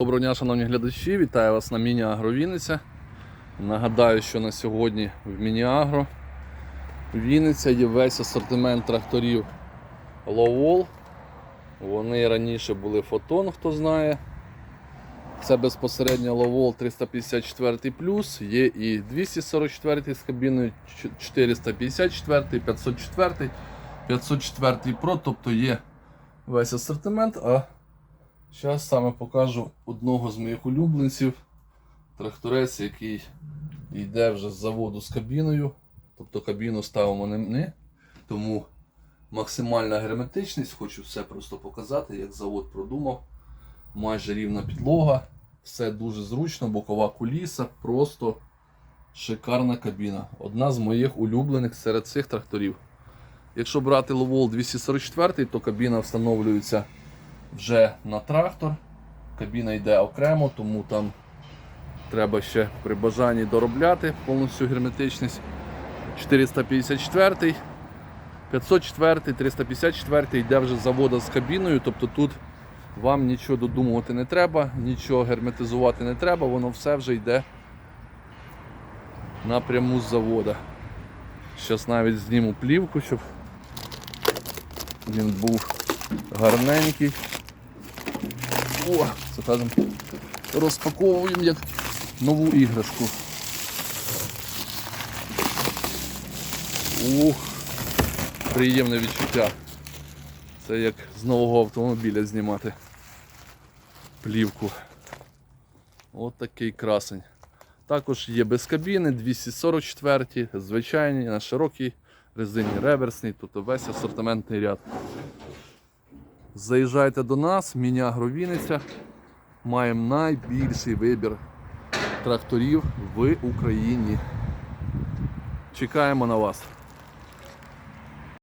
Доброго дня, шановні глядачі, вітаю вас на Міні-Агро Вінниця. Нагадаю, що на сьогодні в Міні-Агро Вінниця є весь асортимент тракторів Lowall. Вони раніше були фотон, хто знає. Це безпосередньо Lowall 354 є і 244 з кабіною 454, 504, 504 Pro, тобто є весь асортимент. а Зараз саме покажу одного з моїх улюбленців. Тракторець, який йде вже з заводу з кабіною. Тобто кабіну ставимо не ми. Тому максимальна герметичність, хочу все просто показати, як завод продумав. Майже рівна підлога. Все дуже зручно, бокова куліса, просто шикарна кабіна. Одна з моїх улюблених серед цих тракторів. Якщо брати Lowell 244, то кабіна встановлюється вже на трактор. Кабіна йде окремо, тому там треба ще при бажанні доробляти повністю герметичність. 454, 504, 354 йде вже завода з кабіною, тобто тут вам нічого додумувати не треба, нічого герметизувати не треба, воно все вже йде напряму з завода. Зараз навіть зніму плівку, щоб він був гарненький. О, це кажемо, розпаковуємо як нову іграшку. Ух, приємне відчуття. Це як з нового автомобіля знімати плівку. От такий красень. Також є без кабіни, 244, звичайні, на широкій резині реверсний, тут весь асортиментний ряд. Заїжджайте до нас, міня Гровіниця. Маємо найбільший вибір тракторів в Україні. Чекаємо на вас.